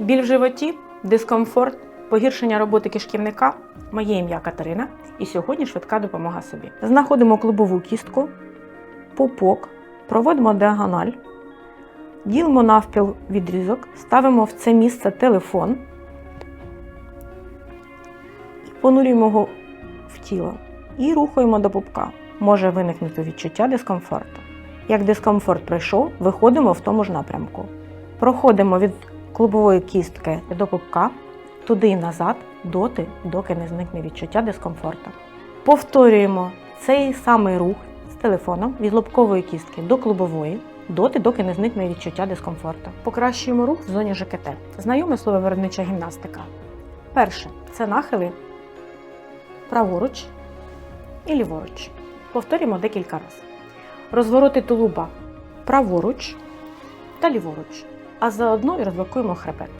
Біль в животі, дискомфорт, погіршення роботи кишківника. Моє ім'я Катерина, і сьогодні швидка допомога собі. Знаходимо клубову кістку, пупок, проводимо діагональ, ділимо навпіл відрізок, ставимо в це місце телефон і понурюємо його в тіло і рухаємо до пупка. Може виникнути відчуття дискомфорту. Як дискомфорт пройшов, виходимо в тому ж напрямку. Проходимо від клубової кістки до пупка, туди і назад, доти, доки не зникне відчуття дискомфорту. Повторюємо цей самий рух з телефоном від лобкової кістки до клубової, доти, доки не зникне відчуття дискомфорту. Покращуємо рух в зоні ЖКТ. Знайоме слово виробнича гімнастика. Перше це нахили праворуч і ліворуч. Повторюємо декілька разів. Розвороти тулуба праворуч та ліворуч, а заодно і розблокуємо хребет.